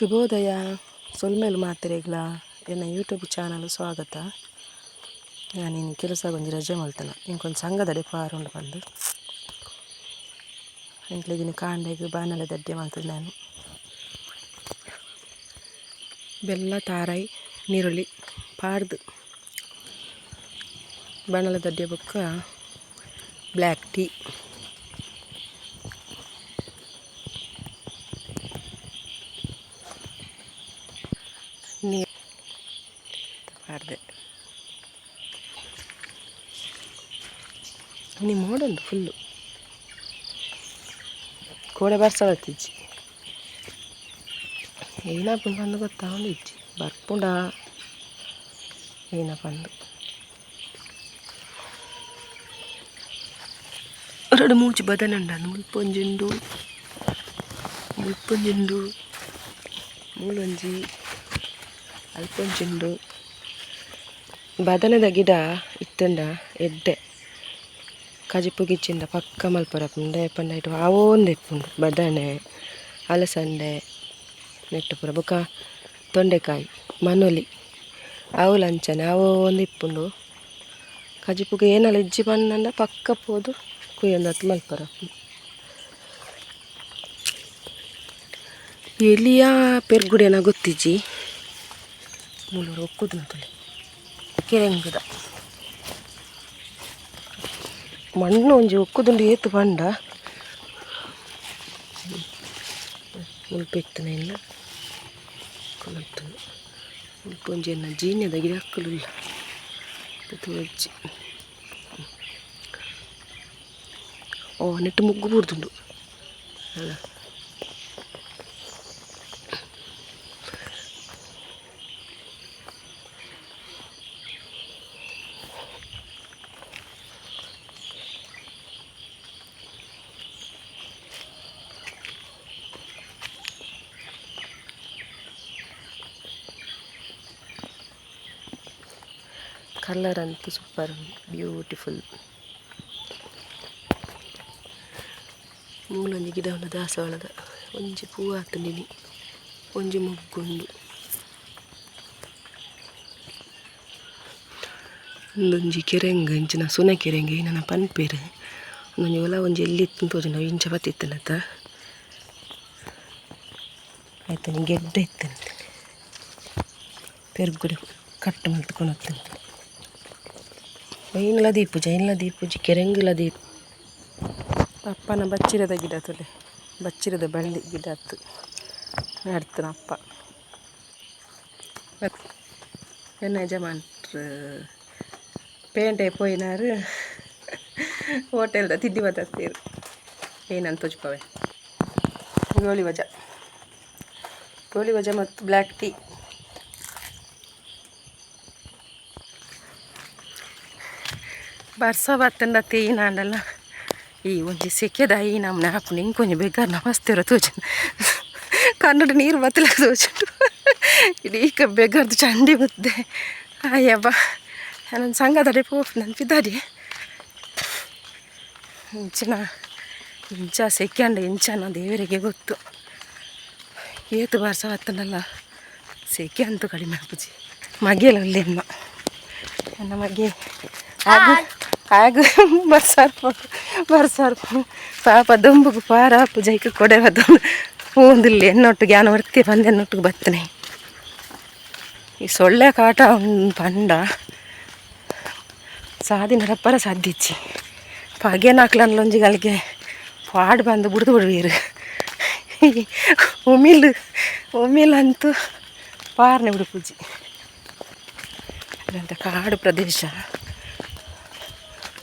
ಶುಭೋದಯ. ಸೊಲ್ಮೇಲು ಮಾತ್ರೆಗಳ ಎನ್ನ YouTube channel ಸ್ವಾಗತ. ನಾನಿನ್ನು ಕೆಲಸ ಒಂಜಿ ರಜೆ ಮಲ್ತನ ಇಂಕೊಂದು ಸಂಘದಡೆ ಪಾರುಂಡು ಬಂದು. ಇಂಟ್ಲಿಗಿನ ಕಾಂಡೆಗೆ ಬಾನಲೆ ದಡ್ಡೆ ಮಾಡ್ತದೆ ನಾನು. ಬೆಲ್ಲ, ತಾರಾಯಿ, ನೀರುಳ್ಳಿ, ಪಾಡ್ದು. ಬಾಣಲೆ ದಡ್ಡೆ ಬೊಕ್ಕ ಬ್ಲ್ಯಾಕ್ ಟೀ. ಮಾಡಿದೆ ನೀ ಮೋಡುಂಡು ಫುಲ್ಲು ಕೋಡೆ ಬರ್ಸವತ್ತಿಜ್ಜಿ ಏನಪ್ಪ ಬಂದು ಗೊತ್ತಾಗೊಂಡು ಇಜ್ಜಿ. ಬರ್ಪುಂಡ. ಏನ ಬಂದು ಎರಡು ಮೂಜಿ ಬದನುಂಡ ಮುಲ್ಪೊಂಜುಂಡು ಮುಲ್ಪೊಂಜುಂಡು ಮೂಲೊಂಜಿ ಅಲ್ಪೊಂಜುಂಡು. ಬದನದ ಗಿಡ ಇತ್ತಂಡ, ಎಡ್ಡೆ. ಕಜಿಪು ಗಿಚ್ಚಿಂದ ಪಕ್ಕ ಮಲ್ಪರಪುಂಡ ಪಂಡ ಇಟ್ಟು ಅವೊಂದು ಇಪ್ಪುಂಡು ಬದನೆ ಅಲಸಂದೆ ನೆಟ್ಟು ಪುರ ಬೊಕ ತೊಂಡೆಕಾಯಿ, ಮನೊಲಿ. ಅವು ಲಂಚನೆ ಅವು ಒಂದು ಇಪ್ಪುಂಡು ಕಜಿಪುಗೆ ಏನಲ್ಲ ಇಜ್ಜಿ ಬಂದಂಡ ಪಕ್ಕ ಪೋದು ಕುಯ್ಯೊಂದತ್ತು ಮಲ್ಪರಪುಂಡು ಎಲಿಯ ಪೆರ್ಗುಡೆನ ಗೊತ್ತಿಜ್ಜಿ? ಮೂಲೂರು ಒಕ್ಕುದು ಕೆರೆಂಗದ ಮಣ್ಣು ಒಂಜಿ ಒಕ್ಕುದುಂಡು ಏತು ಪಂಡ ಮುಲ್ಪೆಕ್ತನೆ ಇಲ್ಲ ಮುಲ್ಪ ಒಂಜಿ ಎನ್ನ ಜೀನ್ಯದ ಗಿಡ ಹಾಕಲಿಲ್ಲ. ಅಜ್ಜಿ ಓ, ನೆಟ್ಟು ಮುಗ್ಗು ಬೂರ್ದುಂಡು ಅಲ್ಲ. ಕಲರ್ ಅಂತೂ ಸೂಪರ್ ಬ್ಯೂಟಿಫುಲ್ ಮೂಲೊಂಜಿ ಗಿಡ ಉಂಡು ದಾಸವಾಳದ ಒಂಜಿ ಪೂ ಆತುಂಡಿನಿ ಒಂಜಿ ಮುಗ್ಗುಂಡು. ಒಂದೊಂಜಿ ಕೆರೆಂಗ, ಇಂಚಿನ ಸುನೆ ಕೆರೆಂಗ ನನ್ನ ಪನ್ಪೇರು. ಒಂದೊಂಜಿ ಹೊಲ, ಒಂಜಿ ಎಲ್ಲಿ ಇತ್ತು ತೋಜುಂಡು ಇಂಚ ಬತ್ತಿತ್ತನತ್ತ ಆಯ್ತು ಗೆಡ್ಡೆ ಇತ್ತಂತೆ ಪೆರ್ಗುಡೆ ಕಟ್ಟು ಮಲ್ತ್ಕೊಂಡು ಹೋಗ್ತಂತೆ ಬೈನ್ಲ ದೀಪುಜ ಐನ್ಲ ದೀಪುಜಿ ಕೆರೆಂಗಿಲ ದೀಪ ಅಪ್ಪನ ಬಚ್ಚಿರದ ಗಿಡ ತುಲೆ ಬಚ್ಚಿರದ ಬಳ್ಳಿ ಗಿಡ ಅತ್ತು ನಡ್ತನ ಅಪ್ಪ ಎನ್ನ ಯಜಮಾನ್ರು ಪೇಂಟೆ ಪೋಯಿನಾರು ಹೋಟೆಲ್ದ ತಿಂಡಿ ಬತ್ತೇರು ಏನಂತ ತೋಜ್ಪವೆ ಗೋಳಿ ವಜ ಗೋಳಿ ವಜ ಮತ್ತು ಬ್ಲ್ಯಾಕ್ ಟೀ ಬರ್ಸ ಬತ್ತಂಡ ತೇನಾಂಡಲ್ಲ ಈ ಒಂಜಿ ಸೆಕೆದ ಈ ನಮ್ಮನೆ ಹಾಪು ನಿಂಗೆ ಕೊಂಚ ಬೇಗ ನಮಸ್ತೆರ ತೋಚು. ಕನ್ನಡ ನೀರು ಬತ್ತಲ ತೋಚುಂಡು ಇಡೀ ಬೇಗಾರ್ದು ಚಂಡಿ ಬದ್ದೆ ಅಯ್ಯಬ್ಬ ನನ್ನ ಸಂಘದಡೆ ಪೋ ನನ್ನ ಪಿದಾಡಿ ಇಂಚಿನ, ಇಂಚ ಸೆಕೆಂಡ್ ಇಂಚನ ದೇವರಿಗೆ ಗೊತ್ತು. ಏತು ಬರ್ಸ ಬತ್ತನಲ್ಲ ಸೆಕೆ ಅಂತೂ ಕಡಿಮೆ ಆಪುಜಿ ಮಗೆಲ್ಲ ಒಳ್ಳೆಯಮ್ಮ ನನ್ನ ಮಗೆ ಹಾಗೂ ಹಾಗೂ ಬರ್ಸಾರ್ಪು ಬರ್ಸಾರ್ಪು. ಪಾಪ ದುಂಬುಗು ಪಾರ ಪೂಜೈಕ ಕೊಡೆ ಬದ್ದು ಹೂಂದಿಲ್ಲ ಎನ್ನೊಟ್ಟಿಗೆ ಯಾನ ವರ್ತಿ ಬಂದು ಎನ್ನೊಟ್ಟಿಗೆ ಈ ಸೊಳ್ಳೆ ಕಾಟ ಒಂದು ಪಂಡ. ಸಾದಿನ ರಪ್ಪರ ಸಾಧಿಚ್ಚಿ ಪಗೆ ನಾಕ್ಲನ್ಲೊಂಜಿಗಳಿಗೆ ಪಾಡ್ ಬಂದು ಬಿಡ್ದು ಬಿಡ್ವೀರು ಉಮಿಲ್ ಉಮಿಲ್ ಅಂತೂ ಪಾರ್ನೆ ಬಿಡು ಪೂಜಿ. ಕಾಡು ಪ್ರದೇಶ.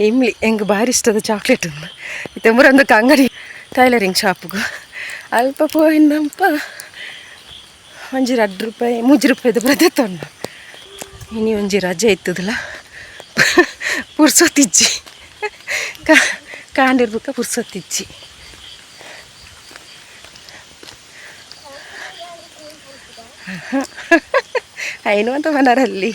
ಇಮ್ಲಿ, ಹೆಂಗೆ ಭಾರಿ ಇಷ್ಟದ ಚಾಕ್ಲೇಟ್ ತೆಂಬರಂದಕ್ಕೆ ಅಂಗಡಿ ಟೈಲರಿಂಗ್ ಶಾಪ್ಗೆ ಅಲ್ಪ ಪೋಯಿನಪ್ಪ ಒಂಜಿ ಅಡ್ಡು ರೂಪಾಯಿ, ಮೂಜಿ ರೂಪಾಯಿದು ಪ್ರತಿ ತೊಂಡ ಇನಿ ಒಂಜಿ ರಜೆ ಇತ್ತದಲ್ಲ. ಪುರ್ಸೊತ್ತಿಜ್ಜಿ. ಕಾ, ಕಾಂಡಿರ್ಬೇಕ ಪುರ್ಸೊತ್ತಿಜ್ಜಿ. ಐನು ಅಂತ ಮನರಲ್ಲಿ.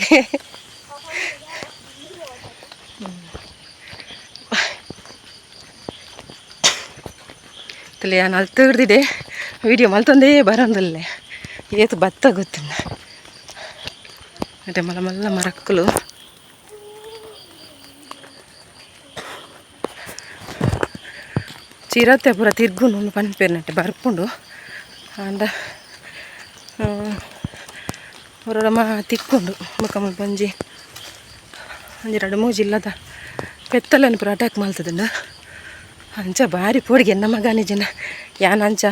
ತಲೆ ನಾನು ಅಲ್ಲಿ ತೆಗ್ದಿದೆ ವಿಡಿಯೋ ಮಲ್ತೊಂದೇ ಬರೋಂದಲ್ಲೇ ಏತು ಭತ್ತ ಗೊತ್ತಿಲ್ಲ అంటే మళ్ళీ మళ్ళీ మరక్కులు ಚಿರತೆ ಪೂರ ತಿರ್ಗುನು ಪನ್ಪೇರ್ನಟ್ಟೆ ಬರ್ಪುಂಡು ಅಂಡ ಹೊರಡಮ ತಿಕ್ಕೊಂಡು ಮುಖಮ ಬಂಜಿ ಒಂಜಿ ಎರಡು ಮೂಜಿ ಇಲ್ಲದ ಪೆತ್ತಲನ್ನು ಪೂರ ಅಟ್ಯಾಕ್ ಮಾಡ್ತದಂಡ ಅಂಚ ಭಾರಿ ಪೋಡಿಗೆ ನಮಗ ನಿಜನ? ಯಾನ್ ಅಂಚ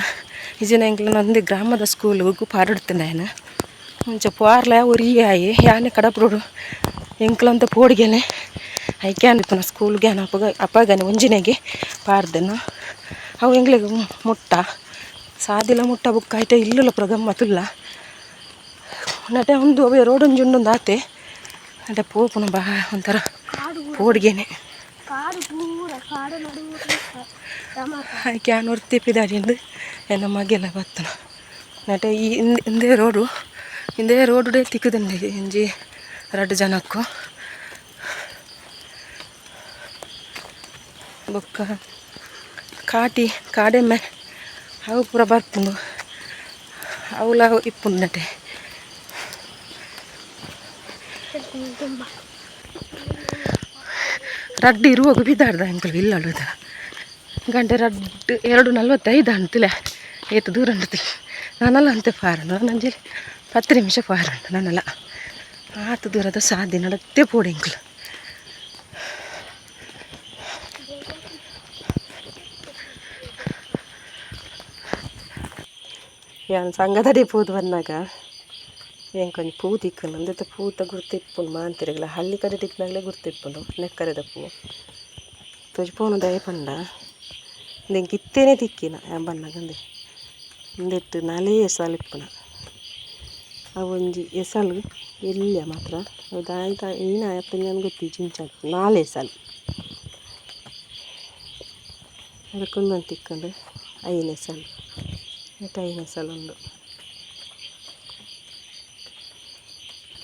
ನಿಜನ ಎಂಕ್ಲ ನಂದು ಗ್ರಾಮದ ಸ್ಕೂಲ್ಗೂ ಪಾರಡ್ತೀನಿ ನಾನು ಅಂಚ ಪಾರ್ಲ ಒರಿ ಆಯಿ, ಯಾನೆ ಕಡಪಡು ಎಂಕ್ಲಂತ ಪೋಡಿಗೆನೆ. ಐಕ್ಯಾನ್ ಇಪ್ಪನ ಸ್ಕೂಲ್ಗೆ ನಾನು ಅಪ್ಪಗ ಅಪ್ಪಗನೆ ಒಂಜಿನೆಗೆ ಪಾರ್ದನು. ಅವು ಎಂಗ್ಲಿಗೆ ಮುಟ್ಟ. ಸಾದಿಲ ಮುಟ್ಟ ಬುಕ್ ಆಯ್ತಾ ಇಲ್ಲಲ್ಲ ಪ್ರಗಮ್ಮತುಲ್ಲ ನಟೆ ಒಂದು ಅವೇ ರೋಡೊಂಜುಂಡೊಂದು ಆತೆ ನಟೆ ಪೋಪುನ ಬಾ ಒಂಥರ ಪೋಡಿಗೆನೆ. ಕ್ಯಾನ್ ಹೊರ್ತಿಪ್ಪಿದಾಡಿಂದು ಎನ್ನ ಮಗೆಲ್ಲ ಬತ್ತನ ನಟೆ ಈ ಹಿಂದೆ ರೋಡು ಹಿಂದೆ ರೋಡು ತಿಕ್ಕದಂಡೆ ಇಂಜಿ ಎರಡು ಜನಕ್ಕೂ. ಬೊಕ್ಕ ಕಾಟಿ ಕಾಡೆಮ್ಮೆ ಅವು ಪೂರ ಬರ್ಪುಂಡು ಅವಲ ಇಪ್ಪುಂಡು ನಟೆ. ರಡ್ಡು ಇರುವಾಗ ಬಿದ್ದಾಡ್ದ ಅಂಕಲ್ ಇಲ್ಲಡುದ ಗಂಟೆ ರಡ್ಡು ಎರಡು ನಲ್ವತ್ತೈದು ಅಂತಿಲ್ಲ ಏತು ದೂರ ಅಂತಿ ನಾನಲ್ಲ ಅಂತೆ ಫಾರನು ನಂಜಲಿ ಹತ್ತು ನಿಮಿಷ ಫಾರಂಡು ನಾನಲ್ಲ. ಆತು ದೂರದ ಸಾಧ್ಯ ನಡತ್ತೆ ಪೋಡಿ ಅಂಕಲ್. ಯಾನ್ ಸಂಘದ ಡಿಪೋದು ಬಂದಾಗ? ಕೊಂಚ ಪೂ ತಿಕ್ಕುಂಡು ಅಂದತ್ತ ಪೂತ ಗುರುತಿಪ್ಪುಂಡು ಮಾಂತಿರಗಲ ಹಳ್ಳಿ ಕಡೆ ತಿಕ್ಕಿನಾಗಲೇ ಗುರ್ತಿಪ್ಪುಂಡು ನೆಕ್ಕರೆದ ಪೂ. ತುಜ್ಪೋನು ದಯ ಪಂಡ ಇಂದೆಂಗೆ ಕಿತ್ತೇನೆ ತಿಕ್ಕಿನ ಬಣ್ಣಗಂದೆ ಇಂದೆಟ್ಟು ನಾಲೇ ಎಸಲು ಇಪ್ಪುನ. ಅವೊಂಜಿ ಎಸಲು ಎಲ್ಲಿಯ ಮಾತ್ರ. ಅದಾಯ್ತ ಏನ ಆಯ್ತು ಗೊತ್ತಿ ಚಿಂಚ ನಾಲೆ ಎಸಲು. ಅದಕ್ಕೊಂದೊಂದು ತಿಕ್ಕೊಂಡು, ಐದು ಎಸಲು. ಐನೆಸಲು ಐದು ಉಂಡು.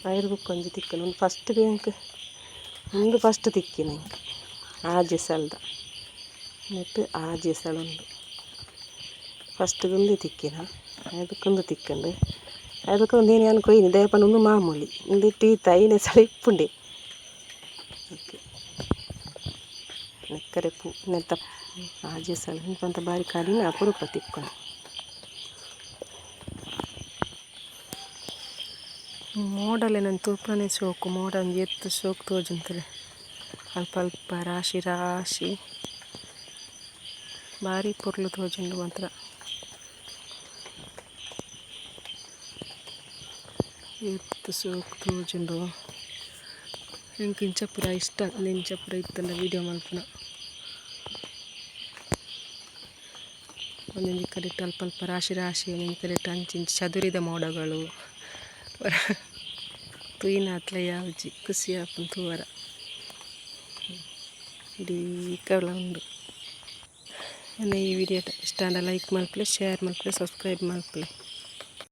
ಐದು ಒಂಜಿ ತಿಕ್ಕನ ಒಂದು ಫಸ್ಟ್ ಬ್ಯಾಂಕ್ ಒಂದು ಫಸ್ಟ್ ತಿಕ್ಕಿನ ಇಂಕ ಆಜೆ ಸಲ್ದ. ನೆಟ್ಟು ಆಜೆ ಸಲ ಉಂಡು ಫಸ್ಟ್ಗೊಂದು ತಿಕ್ಕಿನ. ಅದಕ್ಕೊಂದು ತಿಕ್ಕಂಡು. ಅದಕ್ಕೊಂದು ಏನು ಅನ್ಕೊ ಇನ್ನು ದೇಪನ ಒಂದು ಮಾಮೂಲಿ. ಒಂದು ಟೀ ಐನೇ ಸಲ ಇಪ್ಪುಂಡೆ. ಓಕೆ. ನೆಕ್ಕರೆ ಪೂ ನೆತ್ತ ಆಜೆ ಸಲ ಇಂಕೊಂತ ಬಾರಿ ಕಡಿಮೆ ಅಪರೂಪ ತಿಕ್ಕೊಂಡು. ಮೋಡಲೆ ನನ್ನ ತೂಪನೇ ಸೋಕು ಮೋಡ ಎತ್ತು ಸೋಕು ತೋಜುಂತಲೆ ಅಲ್ಪ ಅಲ್ಪ ರಾಶಿ ರಾಶಿ. ಭಾರಿ ಪೊರ್ಲು ತೋಜುಂಡು ಮಾತ್ರ. ಎತ್ತು ಶೋಕ್ ತೋಜುಂಡು ಎಂಕ್ ಇಂಚ ಪೂರ ಇಷ್ಟ ಇಂಚ ಪೂರ ವಿಡಿಯೋ ವೀಡಿಯೋ ಮಲ್ಪನ ಒಂದೊಂದು ಕಡೆ ಅಲ್ಪ ಅಲ್ಪ ರಾಶಿ ರಾಶಿ, ಒಂದೊಂದು ಕಡೆ ಅಂಚಿಂಚು ಚದುರಿದ ಮೋಡಗಳು. ತುಯಿನ ಅತ್ಲ ಯಾವ್ಜಿ ಖುಷಿ ಆಪನ್ ತೂವರ ಇಡೀ ಕವಲ ಉಂಡು ಈ ವಿಡಿಯೋ ಇಷ್ಟ ಲೈಕ್ ಮಾಡ್ಕೊಳ್ಳಿ ಶೇರ್ ಮಾಡ್ಕೊಳ್ಳಿ ಸಬ್ಸ್ಕ್ರೈಬ್ ಮಲ್ಪಲೆ